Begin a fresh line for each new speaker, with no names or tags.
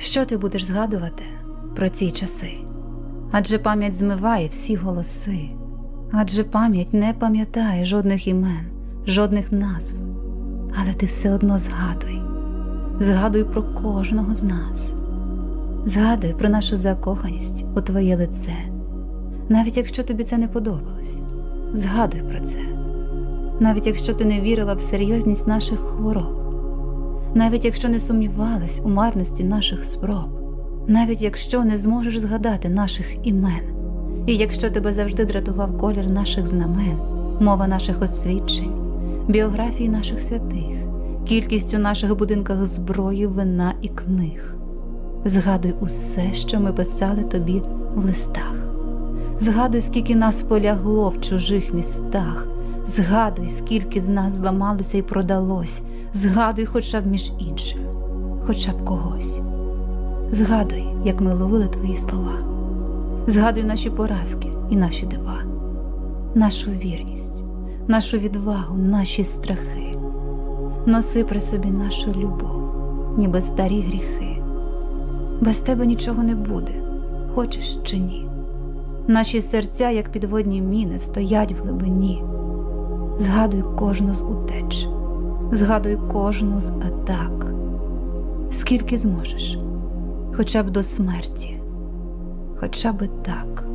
Що ти будеш згадувати про ці часи? Адже пам'ять змиває всі голоси, адже пам'ять не пам'ятає жодних імен, жодних назв. Але ти все одно згадуй, згадуй про кожного з нас, згадуй про нашу закоханість у твоє лице, навіть якщо тобі це не подобалось, згадуй про це, навіть якщо ти не вірила в серйозність наших хвороб навіть якщо не сумнівалась у марності наших спроб, навіть якщо не зможеш згадати наших імен, і якщо тебе завжди дратував колір наших знамен, мова наших освідчень, біографії наших святих, кількість у наших будинках зброї, вина і книг. Згадуй усе, що ми писали тобі в листах. Згадуй, скільки нас полягло в чужих містах. Згадуй, скільки з нас зламалося і продалось. Згадуй хоча б між іншим, хоча б когось. Згадуй, як ми ловили твої слова. Згадуй наші поразки і наші дива, нашу вірність, нашу відвагу, наші страхи. Носи при собі нашу любов, ніби старі гріхи. Без тебе нічого не буде, хочеш чи ні. Наші серця, як підводні міни, стоять в глибині. Згадуй кожну з утеч, згадуй кожну з атак, скільки зможеш, хоча б до смерті, хоча б так.